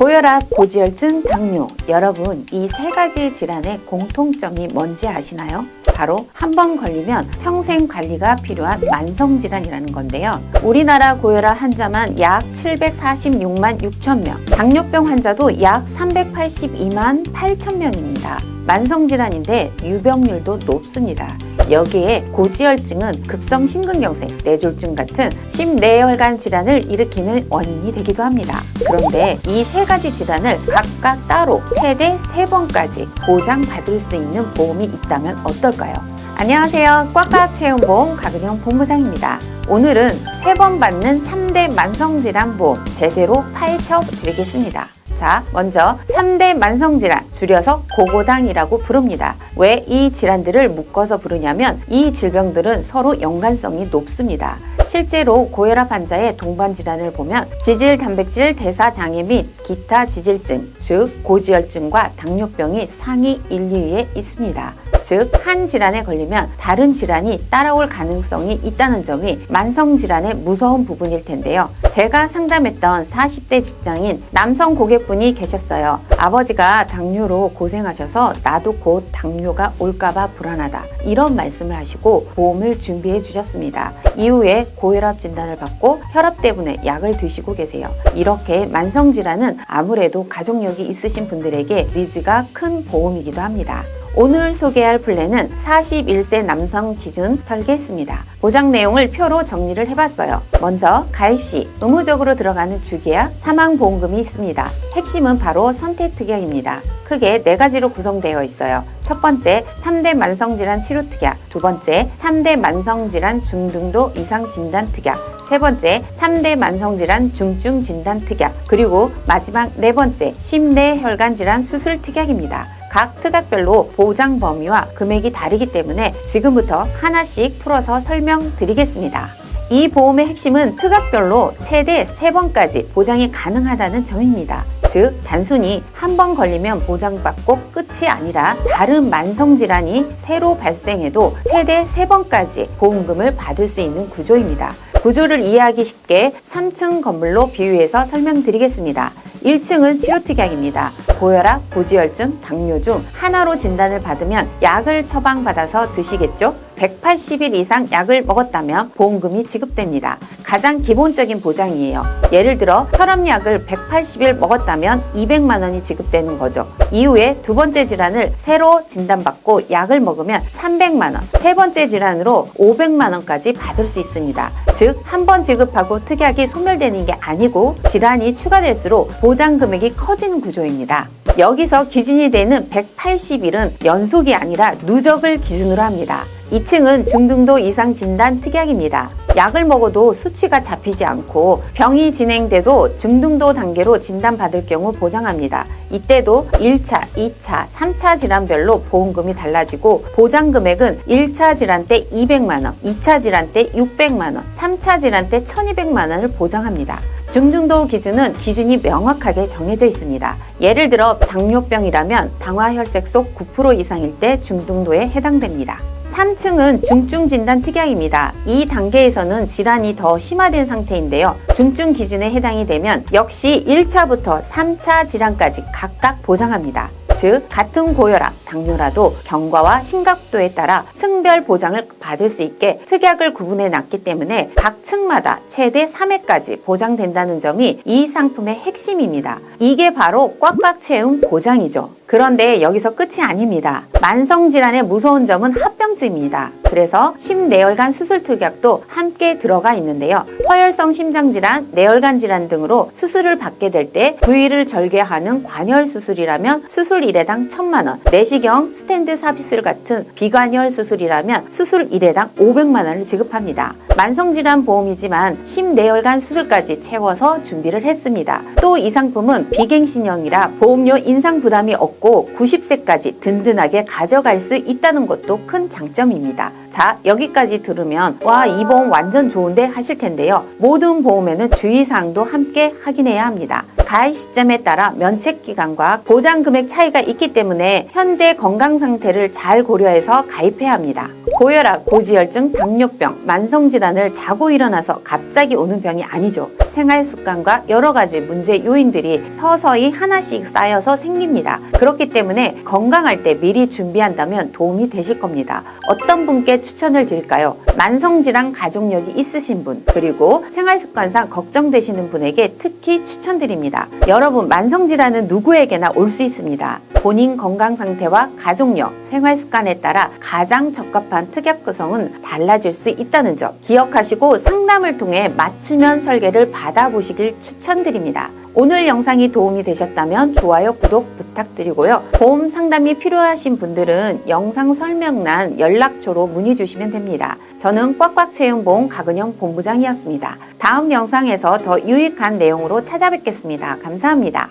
고혈압, 고지혈증, 당뇨. 여러분, 이 세 가지 질환의 공통점이 뭔지 아시나요? 바로 한 번 걸리면 평생 관리가 필요한 만성질환이라는 건데요. 우리나라 고혈압 환자만 약 746만 6천 명, 당뇨병 환자도 약 382만 8천 명입니다. 만성질환인데 유병률도 높습니다. 여기에 고지혈증은 급성 심근경색, 뇌졸중 같은 심내혈관 질환을 일으키는 원인이 되기도 합니다. 그런데 이 세 가지 질환을 각각 따로 최대 세번까지 보장받을 수 있는 보험이 있다면 어떨까요? 안녕하세요. 꽉꽉 채용보험 가근영 본부장입니다. 오늘은 세 번 받는 3대 만성질환 보험 제대로 파헤쳐 드리겠습니다. 자, 먼저 3대 만성질환, 줄여서 고고당이라고 부릅니다. 왜 이 질환들을 묶어서 부르냐면 이 질병들은 서로 연관성이 높습니다. 실제로 고혈압 환자의 동반 질환을 보면 지질 단백질 대사 장애 및 기타 지질증, 즉 고지혈증과 당뇨병이 상위 1, 2위에 있습니다. 즉, 한 질환에 걸리면 다른 질환이 따라올 가능성이 있다는 점이 만성 질환의 무서운 부분일 텐데요. 제가 상담했던 40대 직장인 남성 고객분이 계셨어요. 아버지가 당뇨로 고생하셔서 나도 곧 당뇨가 올까봐 불안하다. 이런 말씀을 하시고 보험을 준비해 주셨습니다. 이후에 고혈압 진단을 받고 혈압 때문에 약을 드시고 계세요. 이렇게 만성 질환은 아무래도 가족력이 있으신 분들에게 니즈가 큰 보험이기도 합니다. 오늘 소개할 플랜은 41세 남성 기준 설계했습니다. 보장 내용을 표로 정리를 해봤어요. 먼저 가입 시 의무적으로 들어가는 주계약 사망보험금이 있습니다. 핵심은 바로 선택특약입니다. 크게 네 가지로 구성되어 있어요. 첫 번째, 3대 만성질환 치료 특약. 두 번째, 3대 만성질환 중등도 이상 진단 특약. 세 번째, 3대 만성질환 중증 진단 특약. 그리고 마지막 네 번째, 심내혈관 질환 수술 특약입니다. 각 특약별로 보장 범위와 금액이 다르기 때문에 지금부터 하나씩 풀어서 설명드리겠습니다. 이 보험의 핵심은 특약별로 최대 세번까지 보장이 가능하다는 점입니다. 즉, 단순히 한 번 걸리면 보장받고 끝이 아니라 다른 만성질환이 새로 발생해도 최대 세번까지 보험금을 받을 수 있는 구조입니다. 구조를 이해하기 쉽게 3층 건물로 비유해서 설명드리겠습니다. 1층은 치료 특약입니다. 고혈압, 고지혈증, 당뇨 중 하나로 진단을 받으면 약을 처방받아서 드시겠죠? 180일 이상 약을 먹었다면 보험금이 지급됩니다. 가장 기본적인 보장이에요. 예를 들어 혈압약을 180일 먹었다면 200만 원이 지급되는 거죠. 이후에 두 번째 질환을 새로 진단받고 약을 먹으면 300만 원, 세 번째 질환으로 500만 원까지 받을 수 있습니다. 즉, 한 번 지급하고 특약이 소멸되는 게 아니고 질환이 추가될수록 보장 금액이 커지는 구조입니다. 여기서 기준이 되는 180일은 연속이 아니라 누적을 기준으로 합니다. 2층은 중등도 이상 진단 특약입니다. 약을 먹어도 수치가 잡히지 않고 병이 진행돼도 중등도 단계로 진단받을 경우 보장합니다. 이때도 1차, 2차, 3차 질환별로 보험금이 달라지고 보장 금액은 1차 질환 때 200만 원, 2차 질환 때 600만 원, 3차 질환 때 1200만 원을 보장합니다. 중등도 기준은 기준이 명확하게 정해져 있습니다. 예를 들어 당뇨병이라면 당화혈색 속 9% 이상일 때 중등도에 해당됩니다. 3층은 중증 진단 특약입니다. 이 단계에서는 질환이 더 심화된 상태인데요. 중증 기준에 해당이 되면 역시 1차부터 3차 질환까지 각각 보장합니다. 즉 같은 고혈압, 당뇨라도 경과와 심각도에 따라 층별 보장을 받을 수 있게 특약을 구분해 놨기 때문에 각 층마다 최대 3회까지 보장된다는 점이 이 상품의 핵심입니다. 이게 바로 꽉꽉 채운 보장이죠. 그런데 여기서 끝이 아닙니다. 만성 질환의 무서운 점은 합병증입니다. 그래서 심내혈관 수술 특약도 함께 들어가 있는데요. 허혈성 심장 질환, 뇌혈관 질환 등으로 수술을 받게 될 때 부위를 절개하는 관열 수술이라면 수술 1회당 1천만 원, 내시경 스탠드 삽입술 같은 비관열 수술이라면 수술 1회당 500만 원을 지급합니다. 만성질환 보험이지만 심내혈관 수술까지 채워서 준비를 했습니다. 또 이 상품은 비갱신형이라 보험료 인상 부담이 없고 90세까지 든든하게 가져갈 수 있다는 것도 큰 장점입니다. 자, 여기까지 들으면 와, 이 보험 완전 좋은데 하실 텐데요. 모든 보험에는 주의사항도 함께 확인해야 합니다. 가입 시점에 따라 면책 기간과 보장 금액 차이가 있기 때문에 현재 건강 상태를 잘 고려해서 가입해야 합니다. 고혈압, 고지혈증, 당뇨병, 만성질환을 자고 일어나서 갑자기 오는 병이 아니죠. 생활 습관과 여러 가지 문제 요인들이 서서히 하나씩 쌓여서 생깁니다. 그렇기 때문에 건강할 때 미리 준비한다면 도움이 되실 겁니다. 어떤 분께 추천을 드릴까요? 만성질환 가족력이 있으신 분, 그리고 생활 습관상 걱정되시는 분에게 특히 추천드립니다. 여러분, 만성질환은 누구에게나 올 수 있습니다. 본인 건강 상태와 가족력, 생활 습관에 따라 가장 적합한 특약 구성은 달라질 수 있다는 점 기억하시고 상담을 통해 맞춤형 설계를 받아보시길 추천드립니다. 오늘 영상이 도움이 되셨다면 좋아요, 구독 부탁드리고요. 보험 상담이 필요하신 분들은 영상 설명란 연락처로 문의 주시면 됩니다. 저는 꽉꽉 채용보험 가근영 본부장이었습니다. 다음 영상에서 더 유익한 내용으로 찾아뵙겠습니다. 감사합니다.